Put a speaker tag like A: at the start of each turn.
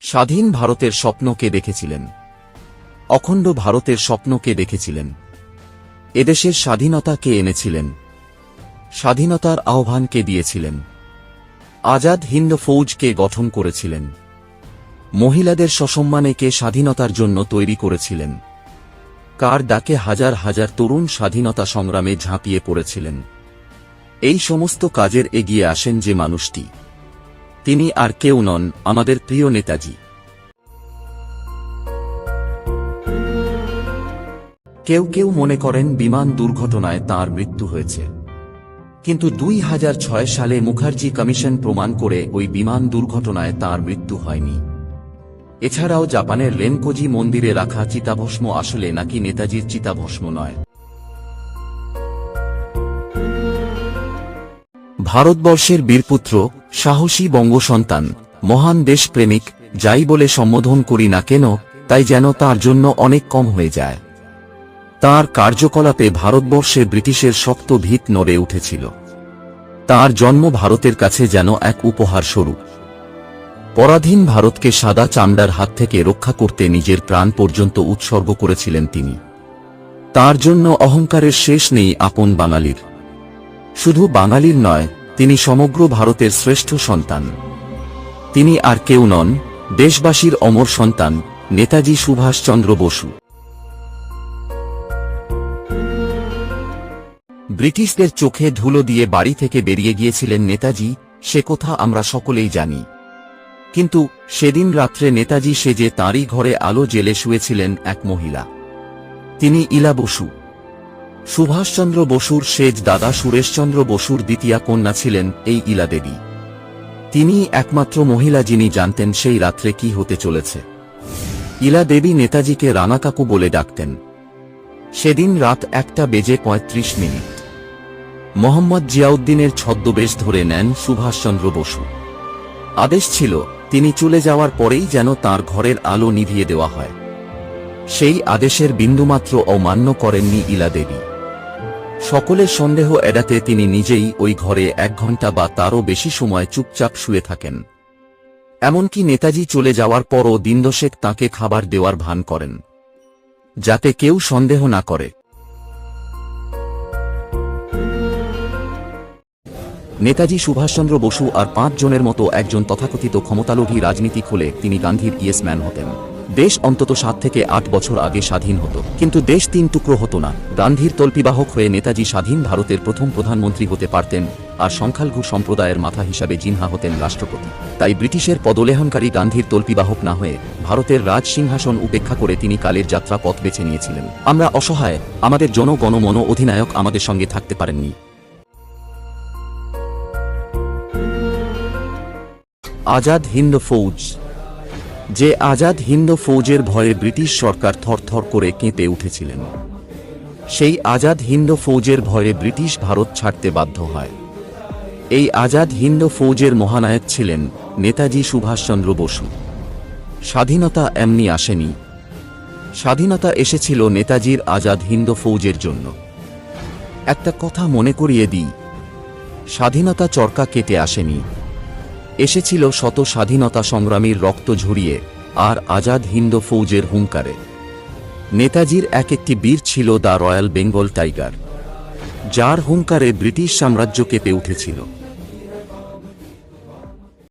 A: স্বাধীন ভারতের স্বপ্নকে দেখেছিলেন। অখণ্ড ভারতের স্বপ্নকে দেখেছিলেন। এদেশের স্বাধীনতা কে এনেছিলেন। স্বাধীনতার আহ্বানকে দিয়েছিলেন। আজাদ হিন্দ ফৌজকে গঠন করেছিলেন। মহিলাদের সসম্মানে কে স্বাধীনতার জন্য তৈরি করেছিলেন। কার ডাকে হাজার হাজার তরুণ স্বাধীনতা সংগ্রামে ঝাঁপিয়ে পড়েছিলেন। এই সমস্ত কাজের এগিয়ে আসেন যে মানুষটি। তিনি আর কেউ নন আমাদের প্রিয় নেতাজি। কেউ কেউ মনে করেন বিমান দুর্ঘটনায় তার মৃত্যু হয়েছে। কিন্তু দুই হাজার ছয় সালে মুখার্জি কমিশন প্রমাণ করে ওই বিমান দুর্ঘটনায় তার মৃত্যু হয়নি। এছাড়াও জাপানের রেনকোজি মন্দিরে রাখা চিতাভস্ম আসলে নাকি নেতাজির চিতাভস্ম নয়। ভারতবর্ষের বীরপুত্র, সাহসী বঙ্গসন্তান, মহান দেশপ্রেমিক, যাই বলে সম্বোধন করি না কেন, তাই যেন তার জন্য অনেক কম হয়ে যায়। তার কার্যকলাপে ভারতবর্ষে ব্রিটিশের শক্ত ভিত নড়ে উঠেছিল। তার জন্ম ভারতের কাছে যেন এক উপহার স্বরূপ। পরাধীন ভারতকে সাদা চামড়ার হাত থেকে রক্ষা করতে নিজের প্রাণ পর্যন্ত উৎসর্গ করেছিলেন তিনি। তার জন্য অহংকারের শেষ নেই আপন বাঙালির। শুধু বাঙালির নয় তিনি সমগ্র ভারতের শ্রেষ্ঠ সন্তান। তিনি আর কেউ নন, দেশবাসীর অমর সন্তান, নেতাজি সুভাষচন্দ্র বসু। ব্রিটিশদের চোখে ধুলো দিয়ে বাড়ি থেকে বেরিয়ে গিয়েছিলেন নেতাজি, সে কথা আমরা সকলেই জানি। কিন্তু সেদিন রাত্রে নেতাজি সেজে তাঁরই ঘরে আলো জেলে শুয়েছিলেন এক মহিলা। তিনি ইলা বসু। সুভাষচন্দ্র বসুর সেজ দাদা সুরেশচন্দ্র বসুর দ্বিতীয়া কন্যা ছিলেন এই ইলা দেবী তিনি একমাত্র মহিলা যিনি জানতেন সেই রাত্রে কি হতে চলেছে। ইলা দেবী নেতাজিকে রানা কাকু বলে ডাকতেন। সেদিন রাত একটা বেজে পঁয়ত্রিশ মিনিট। মোহাম্মদ জিয়াউদ্দিনের ছদ্মবেশ ধরে নেন সুভাষচন্দ্র বসু। আদেশ ছিল, তিনি চলে যাওয়ার পরেই যেন তার ঘরের আলো নিভিয়ে দেওয়া হয়। সেই আদেশের বিন্দুমাত্র অমান্য করেননি ইলা দেবী সকলের সন্দেহ এড়াতে তিনি নিজেই ওই ঘরে এক ঘণ্টা বা তারও বেশি সময় চুপচাপ শুয়ে থাকেন। এমনকি নেতাজি চলে যাওয়ার পরও দিনদশেক তাকে খাবার দেওয়ার ভান করেন, যাতে কেউ সন্দেহ না করে। নেতাজি সুভাষচন্দ্র বসু আর পাঁচ জনের মতো একজন তথাকথিত ক্ষমতালোভী রাজনীতি খুলে তিনি গান্ধীর ইয়েসম্যান হতেন। দেশ অন্তত সাত থেকে আট বছর আগে স্বাধীন হতো। কিন্তু দেশ তিন টুকরো হতো না। গান্ধীর তল্পিবাহক হয়ে নেতাজি স্বাধীন ভারতের প্রথম প্রধানমন্ত্রী হতে পারতেন আর সংখ্যালঘু সম্প্রদায়ের মাথা হিসাবে জিনহা হতেন রাষ্ট্রপতি। তাই ব্রিটিশের পদলেহনকারী গান্ধীর তল্পিবাহক না হয়ে ভারতের রাজ সিংহাসন উপেক্ষা করে তিনি কালের যাত্রা পথ বেছে নিয়েছিলেন। আমরা অসহায়, আমাদের জনগণমন অধিনায়ক আমাদের সঙ্গে থাকতে পারেননি। আজাদ হিন্দ ফৌজ যে আজাদ হিন্দ ফৌজের ভয়ে ব্রিটিশ সরকার থরথর করে কেঁপে উঠেছিলেন। সেই আজাদ হিন্দ ফৌজের ভয়ে ব্রিটিশ ভারত ছাড়তে বাধ্য হয়। এই আজাদ হিন্দ ফৌজের মহানায়ক ছিলেন নেতাজি সুভাষচন্দ্র বসু। স্বাধীনতা এমনি আসেনি। স্বাধীনতা এসেছিল নেতাজির আজাদ হিন্দ ফৌজের জন্য। একটা কথা মনে করিয়ে দিই, স্বাধীনতা চরকা কেটে আসেনি। এসেছিল শত স্বাধীনতা সংগ্রামীর রক্ত ঝরিয়ে আর আজাদ হিন্দ ফৌজের হুঙ্কারে। নেতাজির এক একটি বীর ছিল দ্য রয়্যাল বেঙ্গল টাইগার, যার হুঙ্কারে ব্রিটিশ সাম্রাজ্য কেঁপে উঠেছিল।